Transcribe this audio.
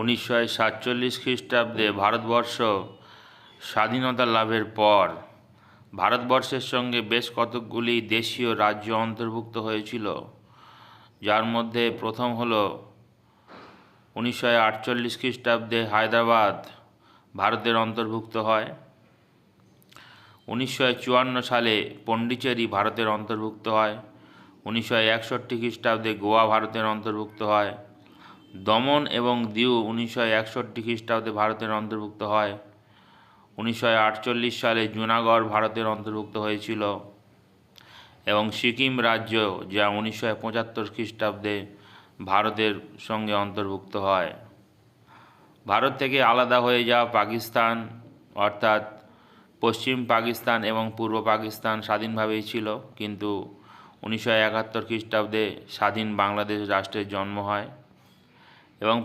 উনিশশো সাতচল্লিশ খ্রিস্টাব্দে ভারতবর্ষ স্বাধীনতা লাভের পর ভারতবর্ষের সঙ্গে বেশ কতকগুলি দেশীয় রাজ্য অন্তর্ভুক্ত হয়েছিল, যার মধ্যে প্রথম হল উনিশশো আটচল্লিশ খ্রিস্টাব্দে হায়দ্রাবাদ ভারতের অন্তর্ভুক্ত হয়, উনিশশো চুয়ান্ন সালে পন্ডিচেরি ভারতের অন্তর্ভুক্ত হয়, উনিশশো একষট্টি খ্রিস্টাব্দে গোয়া ভারতের অন্তর্ভুক্ত হয় দমন এবং দিউ উনিশশো একষট্টি খ্রিস্টাব্দে ভারতের অন্তর্ভুক্ত হয়। উনিশশো আটচল্লিশ সালে জুনাগড় ভারতের অন্তর্ভুক্ত হয়েছিল এবং সিকিম রাজ্য যা উনিশশো পঁচাত্তর খ্রিস্টাব্দে ভারতের সঙ্গে অন্তর্ভুক্ত হয়। ভারত থেকে আলাদা হয়ে যাওয়া পাকিস্তান, অর্থাৎ পশ্চিম পাকিস্তান এবং পূর্ব পাকিস্তান স্বাধীনভাবেই ছিল, কিন্তু উনিশশো একাত্তর খ্রিস্টাব্দে স্বাধীন বাংলাদেশ রাষ্ট্রের জন্ম হয়। এবং